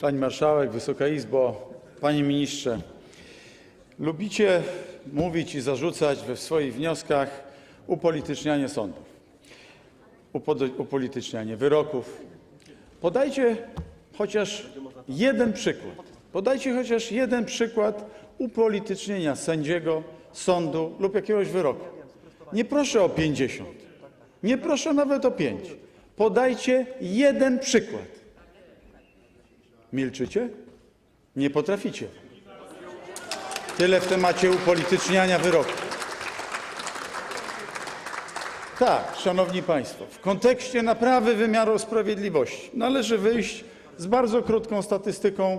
Pani Marszałek, Wysoka Izbo, Panie Ministrze. Lubicie mówić i zarzucać we swoich wnioskach upolitycznianie sądów, upolitycznianie wyroków. Podajcie chociaż jeden przykład. Podajcie chociaż jeden przykład upolitycznienia sędziego, sądu lub jakiegoś wyroku. Nie proszę o 50. Nie proszę nawet o 5. Podajcie jeden przykład. Milczycie? Nie potraficie. Tyle w temacie upolityczniania wyroku. Tak, szanowni państwo, w kontekście naprawy wymiaru sprawiedliwości należy wyjść z bardzo krótką statystyką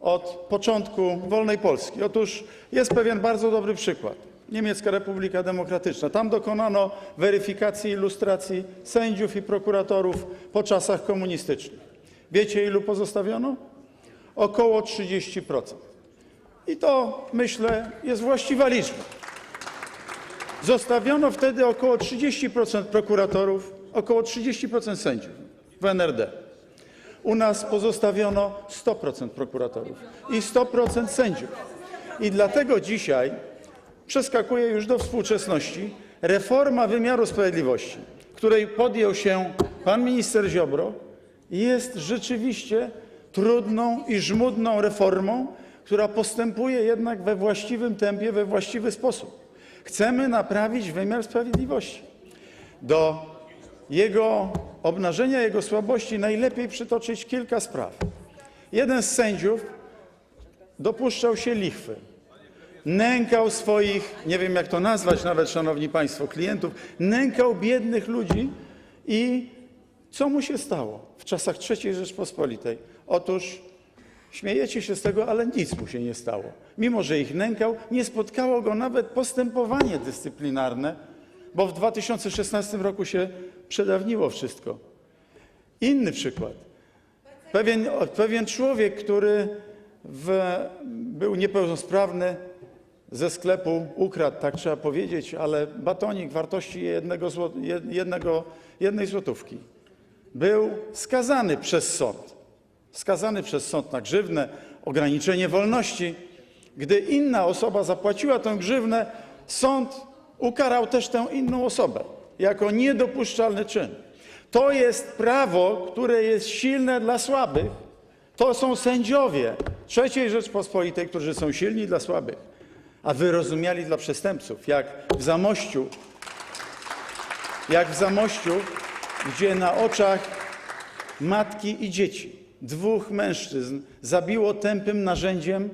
od początku wolnej Polski. Otóż jest pewien bardzo dobry przykład. Niemiecka Republika Demokratyczna. Tam dokonano weryfikacji ilustracji sędziów i prokuratorów po czasach komunistycznych. Wiecie, ilu pozostawiono? Około 30%. I to, myślę, jest właściwa liczba. Zostawiono wtedy około 30% prokuratorów, około 30% sędziów w NRD. U nas pozostawiono 100% prokuratorów i 100% sędziów. I dlatego dzisiaj przeskakuję już do współczesności. Reforma wymiaru sprawiedliwości, której podjął się pan minister Ziobro, jest rzeczywiście trudną i żmudną reformą, która postępuje jednak we właściwym tempie, we właściwy sposób. Chcemy naprawić wymiar sprawiedliwości. Do jego obnażenia jego słabości najlepiej przytoczyć kilka spraw. Jeden z sędziów dopuszczał się lichwy. Nękał swoich, nie wiem jak to nazwać nawet, szanowni państwo, klientów, nękał biednych ludzi i co mu się stało w czasach III Rzeczpospolitej? Otóż śmiejecie się z tego, ale nic mu się nie stało. Mimo, że ich nękał, nie spotkało go nawet postępowanie dyscyplinarne, bo w 2016 roku się przedawniło wszystko. Inny przykład. Pewien, pewien człowiek, który w, był niepełnosprawny, ze sklepu ukradł, tak trzeba powiedzieć, ale batonik wartości jednego, jednego, jednej złotówki. Był skazany przez sąd. Skazany przez sąd na grzywnę, ograniczenie wolności. Gdy inna osoba zapłaciła tę grzywnę, sąd ukarał też tę inną osobę jako niedopuszczalny czyn. To jest prawo, które jest silne dla słabych. To są sędziowie III Rzeczpospolitej, którzy są silni dla słabych, a wyrozumiali dla przestępców, jak w Zamościu, jak w Zamościu, gdzie na oczach matki i dzieci dwóch mężczyzn zabiło tępym narzędziem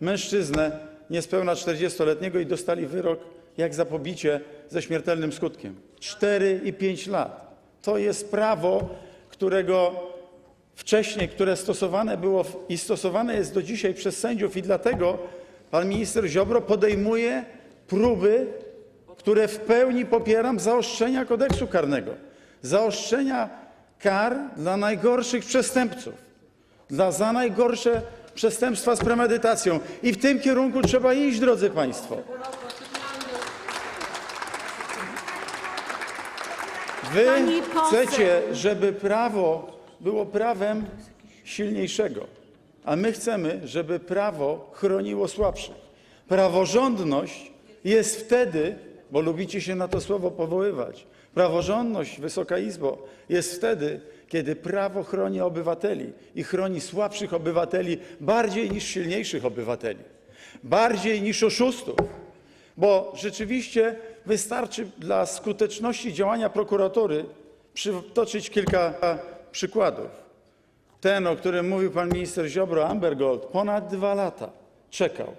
mężczyznę niespełna 40-letniego i dostali wyrok jak za pobicie ze śmiertelnym skutkiem. 4 i 5 lat. To jest prawo, którego wcześniej, które stosowane było i stosowane jest do dzisiaj przez sędziów i dlatego pan minister Ziobro podejmuje próby, które w pełni popieram, zaostrzenia kodeksu karnego. Zaostrzenia kar dla najgorszych przestępców, dla za najgorsze przestępstwa z premedytacją. I w tym kierunku trzeba iść, drodzy Państwo. Wy chcecie, żeby prawo było prawem silniejszego, a my chcemy, żeby prawo chroniło słabszych. Praworządność jest wtedy, bo lubicie się na to słowo powoływać, praworządność, Wysoka Izbo, jest wtedy, kiedy prawo chroni obywateli i chroni słabszych obywateli bardziej niż silniejszych obywateli, bardziej niż oszustów. Bo rzeczywiście wystarczy dla skuteczności działania prokuratury przytoczyć kilka przykładów. Ten, o którym mówił pan minister Ziobro, Amber Gold, ponad dwa lata czekał.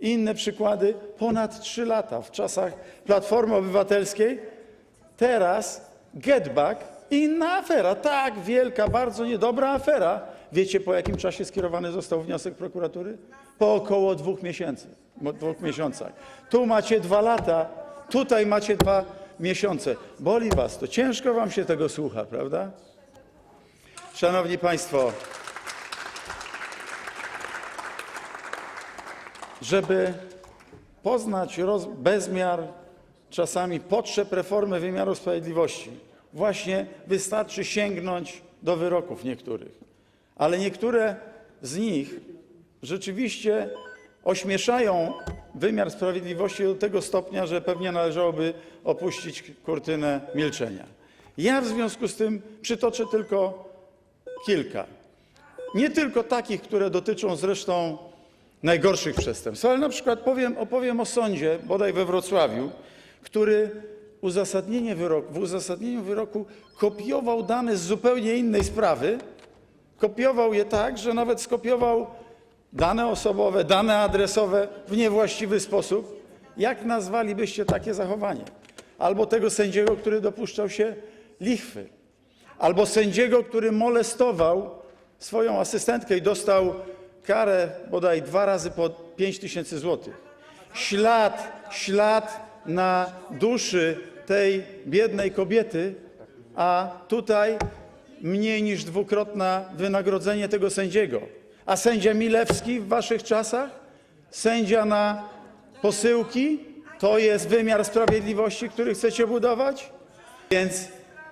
Inne przykłady, ponad trzy lata w czasach Platformy Obywatelskiej. Teraz get back, inna afera, tak wielka, bardzo niedobra afera. Wiecie, po jakim czasie skierowany został wniosek prokuratury? Po około dwóch miesięcy, miesiącach. Tu macie dwa lata, tutaj macie dwa miesiące. Boli was to, ciężko wam się tego słucha, prawda? Szanowni Państwo, żeby poznać roz, bezmiar czasami potrzeb reformy wymiaru sprawiedliwości, właśnie wystarczy sięgnąć do wyroków niektórych. ale niektóre z nich rzeczywiście ośmieszają wymiar sprawiedliwości do tego stopnia, że pewnie należałoby opuścić kurtynę milczenia. Ja w związku z tym przytoczę tylko kilka. Nie tylko takich, które dotyczą zresztą najgorszych przestępstw, ale na przykład powiem, opowiem o sądzie, bodaj we Wrocławiu, który w uzasadnieniu wyroku kopiował dane z zupełnie innej sprawy, kopiował je tak, że nawet skopiował dane osobowe, dane adresowe w niewłaściwy sposób. Jak nazwalibyście takie zachowanie? Albo tego sędziego, który dopuszczał się lichwy, albo sędziego, który molestował swoją asystentkę i dostał karę bodaj dwa razy po 5 tysięcy złotych. Ślad, ślad na duszy tej biednej kobiety, a tutaj mniej niż dwukrotne wynagrodzenie tego sędziego. A sędzia Milewski w waszych czasach? Sędzia na posyłki? To jest wymiar sprawiedliwości, który chcecie budować? Więc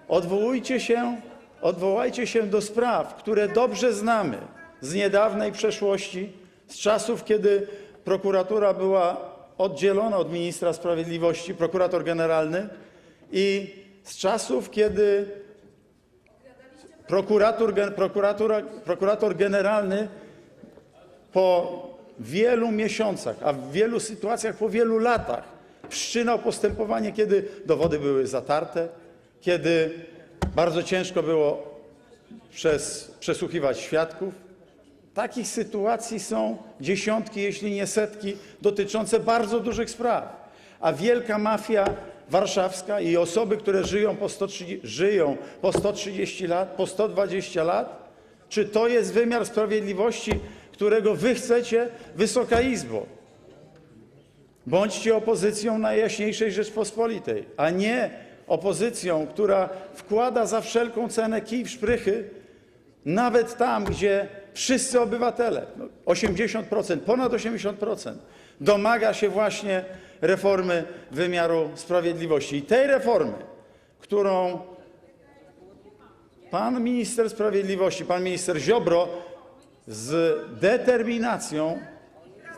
odwołujcie się, odwołajcie się do spraw, które dobrze znamy z niedawnej przeszłości, z czasów, kiedy prokuratura była oddzielona od ministra sprawiedliwości, prokurator generalny, i z czasów, kiedy prokurator, prokurator generalny po wielu miesiącach, a w wielu sytuacjach po wielu latach wszczynał postępowanie, kiedy dowody były zatarte, kiedy bardzo ciężko było przez, przesłuchiwać świadków. Takich sytuacji są dziesiątki, jeśli nie setki, dotyczące bardzo dużych spraw. A wielka mafia warszawska i osoby, które żyją po 130, żyją po 130 lat, po 120 lat, czy to jest wymiar sprawiedliwości, którego wy chcecie, Wysoka Izbo? Bądźcie opozycją Najjaśniejszej Rzeczpospolitej, a nie opozycją, która wkłada za wszelką cenę kij w szprychy, nawet tam, gdzie wszyscy obywatele, no 80%, ponad 80%, domaga się właśnie reformy wymiaru sprawiedliwości. I tej reformy, którą pan minister sprawiedliwości, pan minister Ziobro z determinacją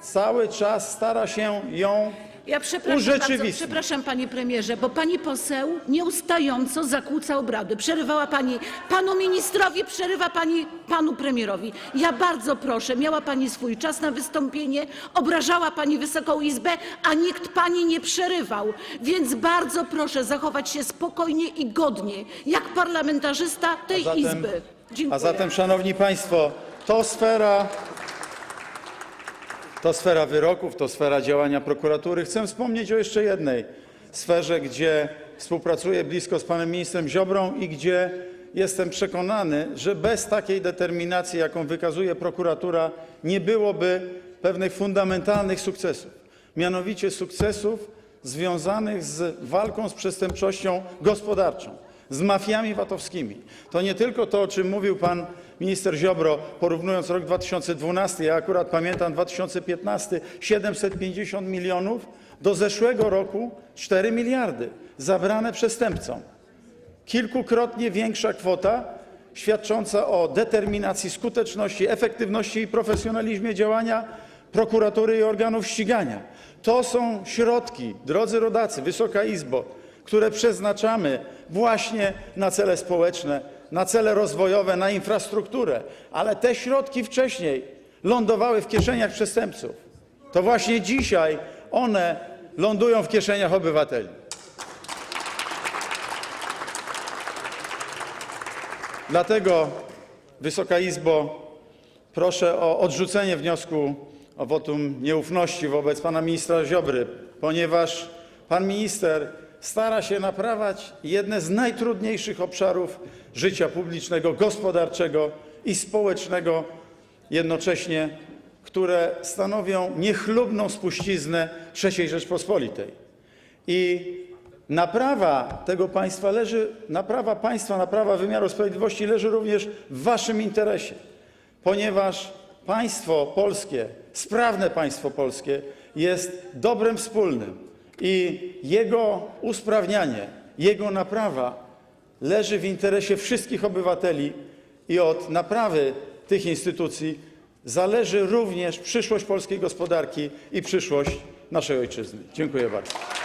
cały czas stara się ją Ja przepraszam bardzo, przepraszam panie premierze, bo pani poseł nieustająco zakłóca obrady. Przerywała pani panu ministrowi, przerywa pani panu premierowi. Ja bardzo proszę, miała pani swój czas na wystąpienie, obrażała pani Wysoką Izbę, a nikt pani nie przerywał. Więc bardzo proszę zachować się spokojnie i godnie, jak parlamentarzysta tej zatem- Izby. Dziękuję. A zatem, szanowni państwo, to sfera, to sfera wyroków, to sfera działania prokuratury. Chcę wspomnieć o jeszcze jednej sferze, gdzie współpracuję blisko z panem ministrem Ziobrą i gdzie jestem przekonany, że bez takiej determinacji, jaką wykazuje prokuratura, nie byłoby pewnych fundamentalnych sukcesów. Mianowicie sukcesów związanych z walką z przestępczością gospodarczą z mafiami VAT-owskimi. To nie tylko to, o czym mówił pan minister Ziobro, porównując rok 2012, ja akurat pamiętam 2015, 750 milionów, do zeszłego roku 4 miliardy zabrane przestępcom. Kilkukrotnie większa kwota świadcząca o determinacji, skuteczności, efektywności i profesjonalizmie działania prokuratury i organów ścigania. To są środki, drodzy rodacy, Wysoka Izbo, które przeznaczamy właśnie na cele społeczne, na cele rozwojowe, na infrastrukturę, ale te środki wcześniej lądowały w kieszeniach przestępców. To właśnie dzisiaj one lądują w kieszeniach obywateli. Dlatego, Wysoka Izbo, proszę o odrzucenie wniosku o wotum nieufności wobec pana ministra Ziobry, ponieważ pan minister stara się naprawiać jedne z najtrudniejszych obszarów życia publicznego, gospodarczego i społecznego jednocześnie, które stanowią niechlubną spuściznę III Rzeczpospolitej. I naprawa tego państwa leży, naprawa państwa, naprawa wymiaru sprawiedliwości leży również w waszym interesie, ponieważ państwo polskie, sprawne państwo polskie jest dobrem wspólnym i jego usprawnianie, jego naprawa leży w interesie wszystkich obywateli i od naprawy tych instytucji zależy również przyszłość polskiej gospodarki i przyszłość naszej ojczyzny. Dziękuję bardzo.